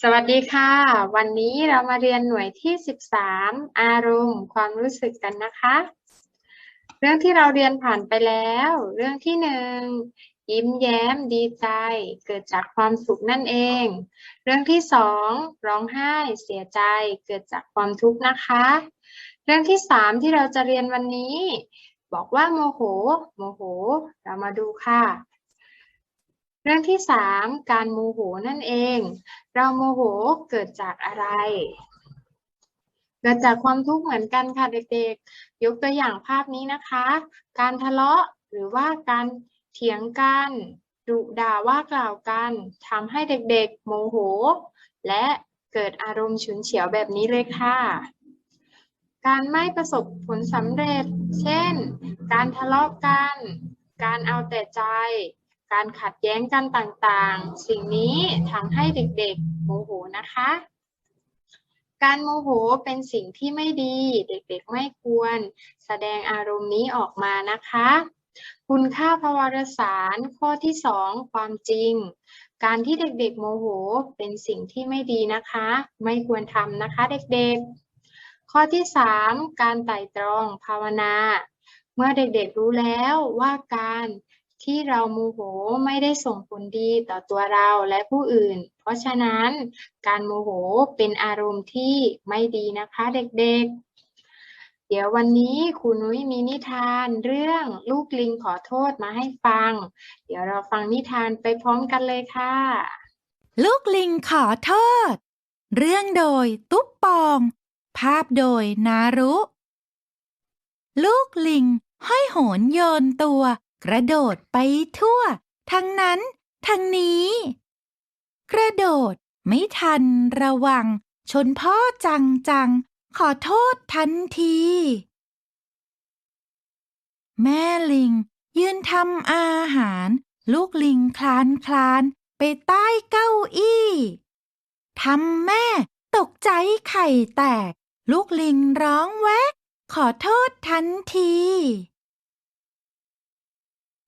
สวัสดีค่ะ วันนี้เรามาเรียนหน่วยที่ 13 อารมณ์ ความรู้สึกกันนะคะ เรื่องที่เราเรียนผ่านไปแล้ว เรื่องที่หนึ่งยิ้มแย้มดีใจ เกิดจากความสุขนั่นเอง เรื่องที่สองร้องไห้เสียใจ เกิดจากความทุกข์นะคะ เรื่องที่สามที่เราจะเรียนวันนี้ บอกว่าโมโห โมโห เรามาดูค่ะ เรื่องที่สามการโมโหนั่นเอง เราโมโหเกิดจากอะไร เกิดจากความทุกข์เหมือนกันค่ะเด็กๆ ยกตัวอย่างภาพนี้นะคะ การทะเลาะหรือว่าการเถียงกันดุด่าว่ากล่าวกันทำให้เด็กๆ โมโห และเกิดอารมณ์ฉุนเฉียวแบบนี้เลยค่ะ การไม่ประสบผลสำเร็จ เช่น การทะเลาะกัน การเอาแต่ใจ การขัดแย้งกันต่างๆ สิ่งนี้ทำให้เด็กๆโมโหนะคะ การโมโหเป็นสิ่งที่ไม่ดี เด็กๆไม่ควร แสดงอารมณ์นี้ออกมานะคะ คุณค่าพวารสารข้อที่สองความจริง การที่เด็กๆโมโหเป็นสิ่งที่ไม่ดีนะคะ ไม่ควรทำนะคะเด็กๆข้อที่สามการไต่ตรองภาวนา เมื่อเด็กๆรู้แล้วว่าการ ที่เราโมโหไม่ได้ส่งผลดีต่อตัวเราและผู้อื่น เพราะฉะนั้นการโมโหเป็นอารมณ์ที่ไม่ดีนะคะเด็กๆ เดี๋ยววันนี้ครูนุ้ยมีนิทานเรื่องลูกลิงขอโทษมาให้ฟัง เดี๋ยวเราฟังนิทานไปพร้อมกันเลยค่ะ ลูกลิงขอโทษ เรื่องโดยตุ๊บปอง ภาพโดยนารุ ลูกลิงห้อยโหนโยนตัว กระโดดไปทั่ว ทั้งนั้น ทั้งนี้ กระโดดไม่ทันระวัง ชนพ่อจังจัง ขอโทษทันที แม่ลิง ยืนทำอาหาร ลูกลิงคลานคลานไปใต้เก้าอี้ทำแม่ตกใจไข่แตก ลูกลิงร้องแวะ ขอโทษทันที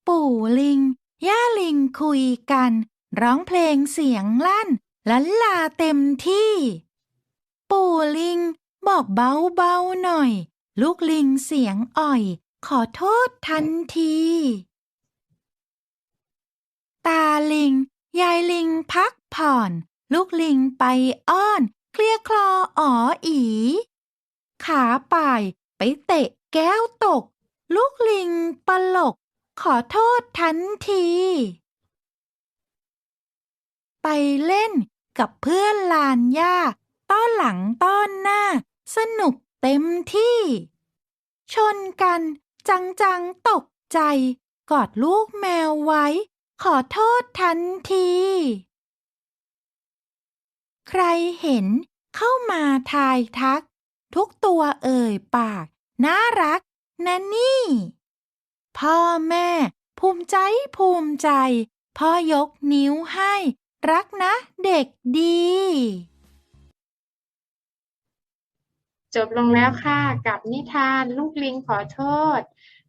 ปู่ลิง ย่าลิงคุยกัน ร้องเพลงเสียงลั่นลันลาเต็มที่ ปู่ลิงบอกเบาๆหน่อย ลูกลิงเสียงอ่อย ขอโทษทันที ตาลิง ยายลิงพักผ่อน ลูกลิงไปอ้อน เคลียคลออ๋ออี ขาป่ายไปเตะแก้วตก ลูกลิงปลก ขอโทษทันที ไปเล่นกับเพื่อนลานหญ้าต้อนหลังต้อนหน้า สนุกเต็มที่ ชนกันจังจังๆตกใจ กอดลูกแมวไว้ ขอโทษทันที ใครเห็นเข้ามาทายทัก ทุกตัวเอ่ยปาก น่ารักนะนี่ พ่อแม่ ภูมิใจภูมิใจ พ่อยกนิ้วให้ รักนะเด็กดี จบลงแล้วค่ะ กับนิทานลูกลิงขอโทษ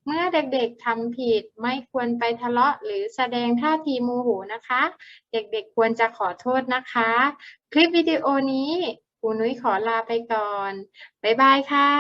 เมื่อเด็กๆทำผิดไม่ควรไปทะเลาะหรือแสดงท่าทีโมโหนะคะ เด็กๆควรจะขอโทษนะคะ คลิปวิดีโอนี้ครูนุ้ยขอลาไปก่อน บ๊ายบายค่ะ